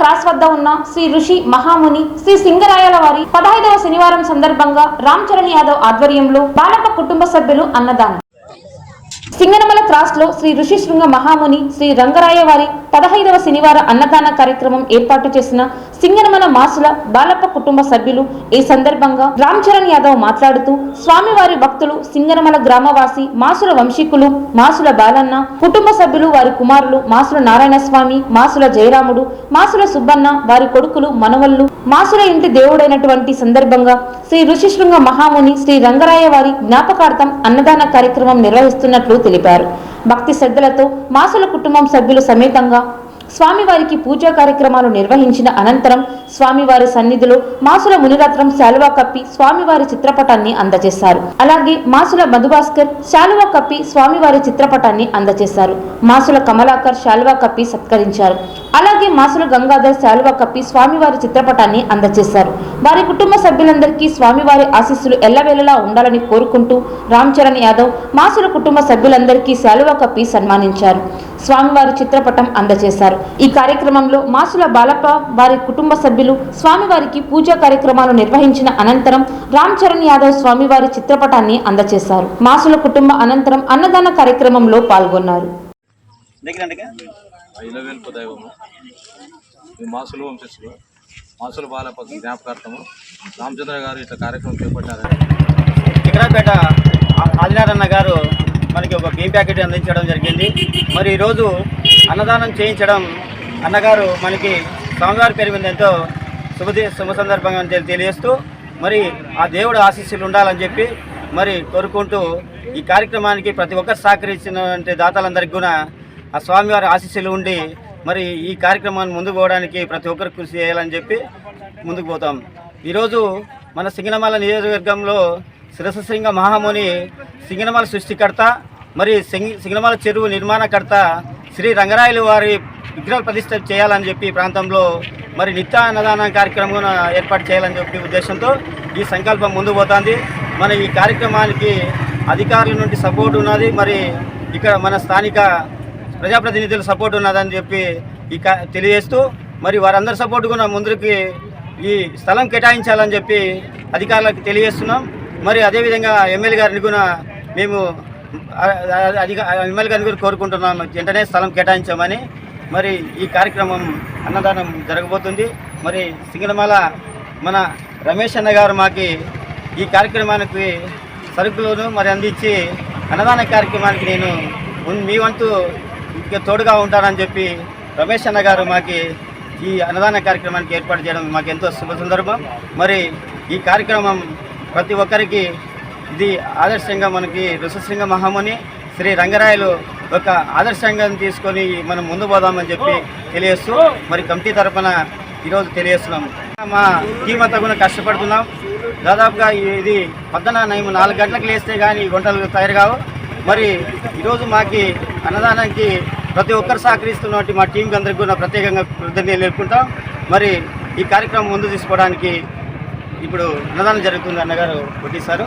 Cross వద్ద ఉన్న శ్రీ ఋషి మహాముని శ్రీ సింగరాయల వారి పదహైదవ శనివారం సందర్భంగా రామ్ చరణ్ యాదవ్ ఆధ్వర్యంలో బాలప్ప కుటుంబ సభ్యులు అన్నదానం. సింగనమల క్రాస్లో శ్రీ ఋషి శృంగ మహాముని శ్రీ రంగరాయ వారి పదహైదవ శనివార అన్నదాన కార్యక్రమం ఏర్పాటు చేసిన సింగనమల మాసుల బాలప్ప కుటుంబ సభ్యులు ఈ సందర్భంగా రామ్ చరణ్ యాదవ్ మాట్లాడుతూ స్వామివారి భక్తులు సింగనమల గ్రామవాసి మాసుల వంశీకులు మాసుల బాలన్న కుటుంబ సభ్యులు వారి కుమారులు మాసుల నారాయణ స్వామి మాసుల జయరాముడు మాసుల సుబ్బన్న వారి కొడుకులు మనవళ్ళు మాసుల ఇంటి దేవుడైనటువంటి సందర్భంగా శ్రీ ఋషిశృంగ మహాముని శ్రీ రంగరాయ వారి జ్ఞాపకార్థం అన్నదాన కార్యక్రమం నిర్వహిస్తున్నట్లు తెలిపారు. భక్తి శ్రద్ధలతో మాసుల కుటుంబం సభ్యులు సమేతంగా స్వామివారికి పూజా కార్యక్రమాలు నిర్వహించిన అనంతరం స్వామివారి సన్నిధిలో మాసుల మునిరత్నం శాలువా కప్పి స్వామివారి చిత్రపటాన్ని అందజేశారు. అలాగే మాసుల మధుభాస్కర్ శాలువా కప్పి స్వామివారి చిత్రపటాన్ని అందజేశారు. మాసుల కమలాకర్ శాలువా కప్పి సత్కరించారు. అలాగే మాసుల గంగాధర్ శాలువా కప్పి స్వామివారి చిత్రపటాన్ని అందజేశారు. వారి కుటుంబ సభ్యులందరికీ స్వామివారి ఆశీస్సులు ఎల్లవేళలా ఉండాలని కోరుకుంటూ రామ్ చరణ్ యాదవ్ మాసుల కుటుంబ సభ్యులందరికీ శాలువా కప్పి సన్మానించారు. స్వామివారి చిత్రపటం అందజేశారు. ఈ కార్యక్రమంలో మాసుల బాలప్ప వారి కుటుంబ సభ్యులు స్వామివారికి పూజా కార్యక్రమాలు నిర్వహించిన అనంతరం రామ్ చరణ్ యాదవ్ స్వామివారి చిత్రపటాన్ని అందజేశారు. మాసుల కుటుంబ అనంతరం అన్నదాన కార్యక్రమంలో పాల్గొన్నారు. మాసులు వంశస్థులు మాసులు బాలప జ్ఞాపకార్థము రామచంద్ర గారు ఇట్లా కార్యక్రమం చేపట్టారని. చిక్కరాపేట ఆదినారన్న గారు మనకి ఒక బియ్యం ప్యాకెట్ అందించడం జరిగింది. మరి ఈరోజు అన్నదానం చేయించడం అన్నగారు మనకి స్వామివారి పేరు మీద ఎంతో శుభ శుభ సందర్భంగా తెలియజేస్తూ మరి ఆ దేవుడు ఆశీస్సులు ఉండాలని చెప్పి మరి కోరుకుంటూ ఈ కార్యక్రమానికి ప్రతి ఒక్కరు సహకరించినటువంటి దాతలందరికీ కూడా ఆ స్వామివారి ఆశీస్సులు ఉండి మరి ఈ కార్యక్రమాన్ని ముందుకు పోవడానికి ప్రతి ఒక్కరు కృషి చేయాలని చెప్పి ముందుకు పోతాం. ఈరోజు మన సింగనమాల నియోజకవర్గంలో శిరససింగ మహాముని సింగనమాల సృష్టికర్త మరి సింగ చెరువు నిర్మాణకర్త శ్రీ రంగరాయలు వారి విగ్రహాలు ప్రతిష్ట చేయాలని చెప్పి ప్రాంతంలో మరి నిత్య అన్నదాన కార్యక్రమం ఏర్పాటు చేయాలని చెప్పి ఉద్దేశంతో ఈ సంకల్పం ముందు పోతుంది. మన ఈ కార్యక్రమానికి అధికారుల నుండి సపోర్ట్ ఉన్నది. మరి ఇక్కడ మన స్థానిక ప్రజాప్రతినిధుల సపోర్ట్ ఉన్నదని చెప్పి ఈ తెలియజేస్తూ మరి వారందరి సపోర్ట్ కూడా ముందుకి ఈ స్థలం కేటాయించాలని చెప్పి అధికారులకు తెలియజేస్తున్నాం. మరి అదేవిధంగా ఎమ్మెల్యే గారిని కూడా మేము అధిక ఎమ్మెల్యే గారిని కూడా కోరుకుంటున్నాం. వెంటనే స్థలం కేటాయించామని మరి ఈ కార్యక్రమం అన్నదానం జరగబోతుంది. మరి సింగనమాల మన రమేష్ అన్న గారు మాకి ఈ కార్యక్రమానికి సరుకులను మరి అందించి అన్నదాన కార్యక్రమానికి నేను మీ వంతు ఇంకా తోడుగా ఉంటానని చెప్పి రమేష్ అన్న గారు మాకి ఈ అన్నదాన కార్యక్రమానికి ఏర్పాటు చేయడం మాకు ఎంతో శుభ సందర్భం. మరి ఈ కార్యక్రమం ప్రతి ఒక్కరికి ఇది ఆదర్శంగా మనకి రుషశృంగ మహాముని శ్రీ రంగరాయలు ఒక ఆదర్శంగా తీసుకొని మనం ముందు పోదామని చెప్పి తెలియస్తూ మరి కమిటీ తరఫున ఈరోజు తెలియజేస్తున్నాం. మా టీం అంతా కూడా కష్టపడుతున్నాం. దాదాపుగా ఇది పద్దన మేము నాలుగు గంటలకు లేస్తే కానీ ఈ వంటలు తయారు కావు. మరి ఈరోజు మాకి అన్నదానానికి ప్రతి ఒక్కరు సహకరిస్తున్నటువంటి మా టీంకి అందరికీ కూడా ప్రత్యేకంగా కృతజ్ఞతలు నేర్పుకుంటాం మరి ఈ కార్యక్రమం ముందు తీసుకోవడానికి ఇప్పుడు అన్నదానం జరుగుతుంది అన్నగారు కొట్టిస్తారు.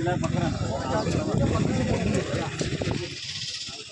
我们家这么多人都没